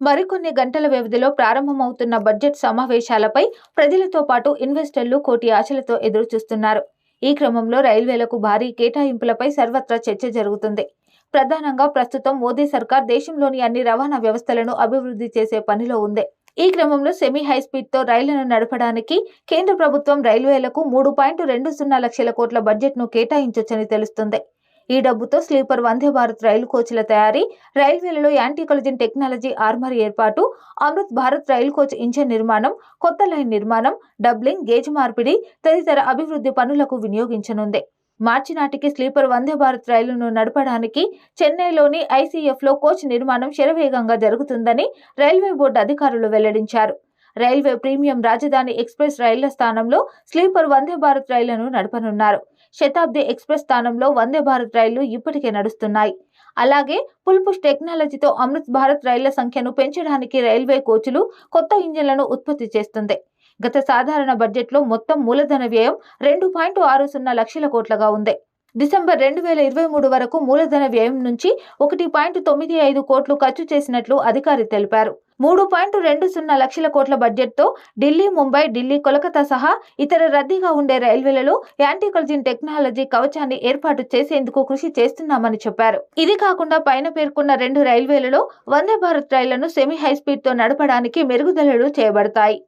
మరికొన్ని గంటల వ్యవధిలో ప్రారంభమవుతున్న బడ్జెట్ సమావేశాలపై ప్రజలతో పాటు ఇన్వెస్టర్లు కోటి ఆశలతో ఎదురుచూస్తున్నారు. ఈ క్రమంలో రైల్వేలకు భారీ కేటాయింపులపై సర్వత్రా చర్చ జరుగుతుంది. ప్రధానంగా ప్రస్తుతం మోదీ సర్కార్ దేశంలోని అన్ని రవాణా వ్యవస్థలను అభివృద్ధి చేసే పనిలో ఉంది. ఈ క్రమంలో సెమీ హై స్పీడ్తో రైళ్ళను నడపడానికి కేంద్ర ప్రభుత్వం రైల్వేలకు మూడు పాయింట్ రెండు సున్నా లక్షల కోట్ల బడ్జెట్ను కేటాయించొచ్చని తెలుస్తుంది. ఈ డబ్బుతో స్లీపర్ వందే భారత్ రైలు కోచ్ల తయారీ రైల్వేలలో యాంటీ టెక్నాలజీ ఆర్మర్ ఏర్పాటు Amrit Bharat rail coach engine నిర్మాణం కొత్త లైన్ నిర్మాణం డబ్లింగ్ గేజ్ మార్పిడి తదితర అభివృద్ధి పనులకు వినియోగించనుంది. మార్చి నాటికి స్లీపర్ వందే భారత్ రైలును నడపడానికి చెన్నైలోని ఐసీఎఫ్లో కోచ్ నిర్మాణం శరవేగంగా జరుగుతుందని రైల్వే బోర్డు అధికారులు వెల్లడించారు. రైల్వే ప్రీమియం రాజధాని ఎక్స్ప్రెస్ రైళ్ళ స్థానంలో స్లీపర్ వందే భారత్ రైళ్ళను నడపనున్నారు. శతాబ్ది ఎక్స్ప్రెస్ స్థానంలో వందే భారత్ రైళ్ళు ఇప్పటికే నడుస్తున్నాయి. అలాగే పుల్పుష్ టెక్నాలజీతో అమృత్ భారత్ రైళ్ళ సంఖ్యను పెంచడానికి రైల్వే కోచ్లు కొత్త ఇంజిన్లను ఉత్పత్తి చేస్తుంది. గత సాధారణ బడ్జెట్లో మొత్తం మూలధన వ్యయం రెండు పాయింట్ ఆరు సున్నా లక్షల కోట్లగా ఉంది. డిసెంబర్ రెండు వేల ఇరవై మూడు వరకు మూలధన వ్యయం నుంచి ఒకటి పాయింట్ తొమ్మిది ఐదు కోట్లు ఖర్చు చేసినట్లు అధికారి తెలిపారు. మూడు పాయింట్ రెండు సున్నా లక్షల కోట్ల బడ్జెట్తో ఢిల్లీ ముంబై ఢిల్లీ కోలకతా సహా ఇతర రద్దీగా ఉండే రైల్వేలలో యాంటీ టెక్నాలజీ కవచాన్ని ఏర్పాటు చేసేందుకు కృషి చేస్తున్నామని చెప్పారు. ఇది కాకుండా పైన పేర్కొన్న రెండు రైల్వేలలో వందే భారత్ రైళ్ళను సెమీ హై స్పీడ్తో నడపడానికి మెరుగుదలలు చేయబడతాయి